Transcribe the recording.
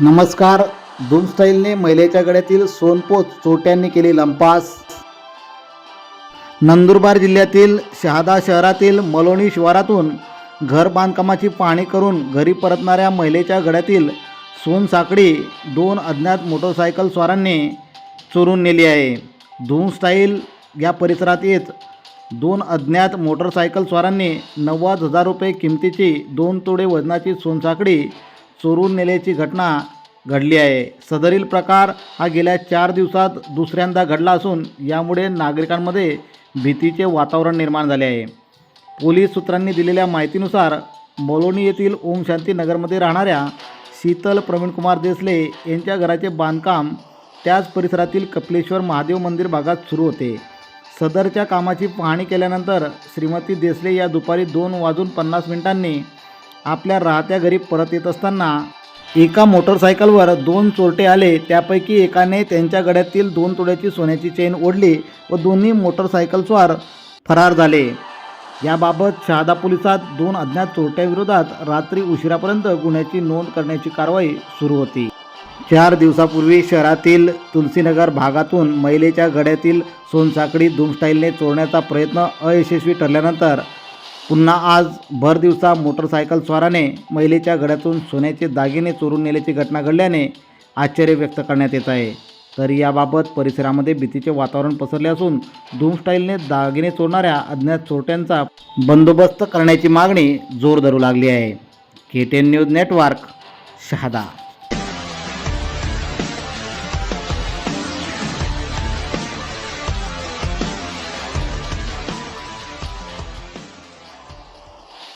नमस्कार धूमस्टाईलने महिलेच्या गळ्यातील सोनपोच चोरट्यांनी केली लंपास. नंदुरबार जिल्ह्यातील शहादा शहरातील मलोणी शिवारातून घर बांधकामाची पाहणी करून घरी परतणाऱ्या महिलेच्या गळ्यातील सोनसाखळी दोन अज्ञात मोटरसायकल स्वारांनी चोरून नेली आहे. धूमस्टाईल या परिसरात येत दोन अज्ञात मोटरसायकल स्वारांनी नव्वद हजार रुपये किमतीची दोन तोडे वजनाची सोनसाखळी चोरून नेल्याची घटना घडली आहे. सदरील प्रकार हा गेल्या चार दिवसात दुसऱ्यांदा घडला असून यामुळे नागरिकांमध्ये भीतीचे वातावरण निर्माण झाले आहे. पोलीस सूत्रांनी दिलेल्या माहितीनुसार मोलोनी येथील ओम शांती नगरमध्ये राहणाऱ्या शीतल प्रवीणकुमार देसले यांच्या घराचे बांधकाम त्याच परिसरातील कपिलेश्वर महादेव मंदिर भागात सुरू होते. सदरच्या कामाची पाहणी केल्यानंतर श्रीमती देसले या दुपारी दोन वाजून पन्नास मिनिटांनी आपल्या राहत्या घरी परत येत असताना एका मोटरसायकलवर दोन चोरटे आले. त्यापैकी एकाने त्यांच्या गड्यातील दोन तोड्याची सोन्याची चेन ओढली व दोन्ही मोटरसायकलस्वार फरार झाले. याबाबत शहादा पोलिसात दोन अज्ञात चोरट्याविरोधात रात्री उशिरापर्यंत गुन्ह्याची नोंद करण्याची कारवाई सुरू होती. चार दिवसापूर्वी शहरातील तुलसीनगर भागातून महिलेच्या गड्यातील सोनसाखळी धूमस्टाईलने चोरण्याचा प्रयत्न अयशस्वी ठरल्यानंतर पुन्हा आज भर दिवसा मोटरसायकल स्वाराने महिलेच्या गड्यातून सोन्याचे दागिने चोरून नेल्याची घटना घडल्याने आश्चर्य व्यक्त करण्यात येत आहे. तर याबाबत परिसरामध्ये भीतीचे वातावरण पसरले असून धूमस्टाईलने दागिने चोरणाऱ्या अज्ञात चोरट्यांचा बंदोबस्त करण्याची मागणी जोर धरू लागली आहे. K ten news network Shahada